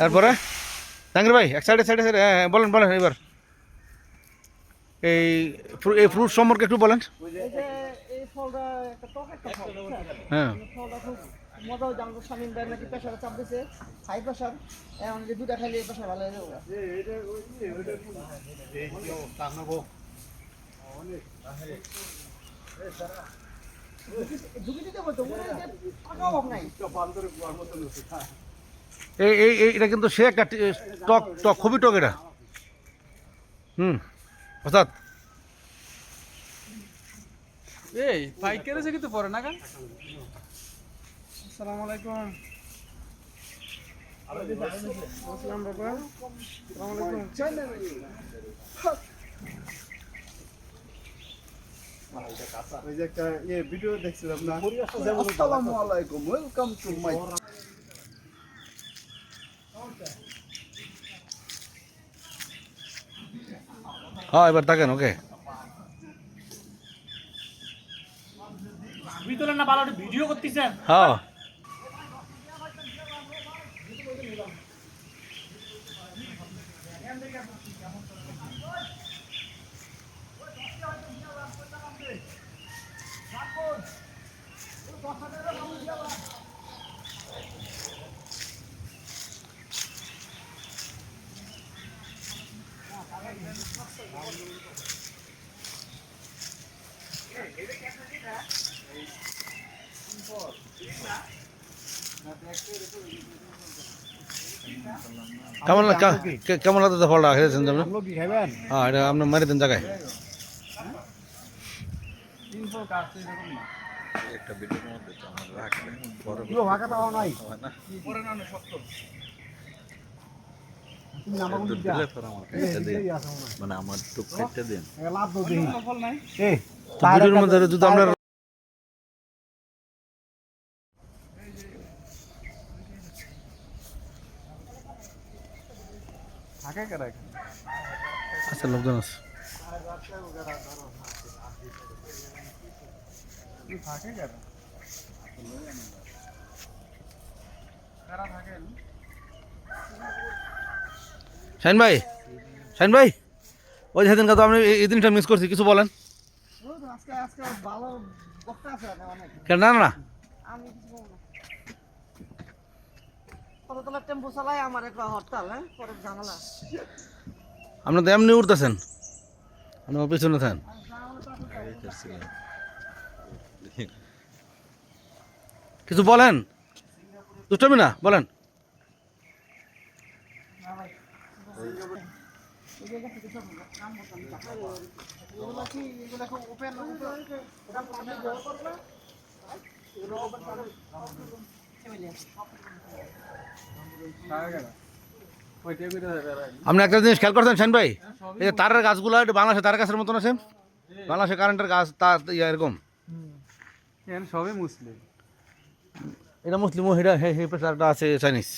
তারপরে জাহাঙ্গীর ভাই এক সাইডে সাইডে সাইডে হ্যাঁ হ্যাঁ, বলেন বলেন এবার এই এই ফ্রুট সম্পর্কে একটু বলেন এই যে এই ফলটা একটা টক একটা ফল বুঝছেন? হ্যাঁ এই ফলটা খুব মজা হয়েছে আমাদের স্বামীন ভাই নাকি প্রেশারে চাপ দিছে হাই প্রেশার এখন যে দুটা খাইলে প্রেশার ভালো হয়ে যাবে এই এই এই এটা কিন্তু সে একটা টক টক খুবই টক এটা। হুম অর্থাৎ এই পাইকারি এসে কিন্তু পরে না কেন? আসসালামু আলাইকুম। আসসালাম বাবা আসসালামু আলাইকুম। ওই যে একটা ইয়ে ভিডিও দেখছিলাম না? আসসালামু আলাইকুম ওয়েলকাম টু মাই হ্যাঁ এবার থাকেন ওকে ভিতরে না ভালো ভিডিও করতেছেন? হ্যাঁ। কেমন লাগ- কে- কে- কেমন লাগতেছে ফলটা? খেয়েছেন আপনি? হ্যাঁ এটা আপনি মারি দেন জায়গায়। পুরো ভাগা পাওয়া নাই মানে আমার টুক কেটে দিন লাভ তো এই ভিডিওর মধ্যে যদি আমরা থাকে কেন আচ্ছা লোকজন আছে। থাকে শাইন ভাই শাইন ভাই ওই সেদিন তো আপনি এই- দিনটা মিস করছি কিছু বলেন। কেন না না, আমি আপনি তো এমনি উঠতেছেন। আপনি আমার পিছনে থাকেন। কিছু বলেন। দুষ্টমি না বলেন। আপনি একটা জিনিস খেয়াল করছেন শাইন ভাই এই যে তারের গাছগুলো এটা বাংলাদেশে তার গাছের মতন আছে বাংলাদেশে কারেন্টের গাছ তার ইয়া এরকম সবই মুসলিম এটা মুসলিম এটা হে হে পেশাটা আছে চাইনিজ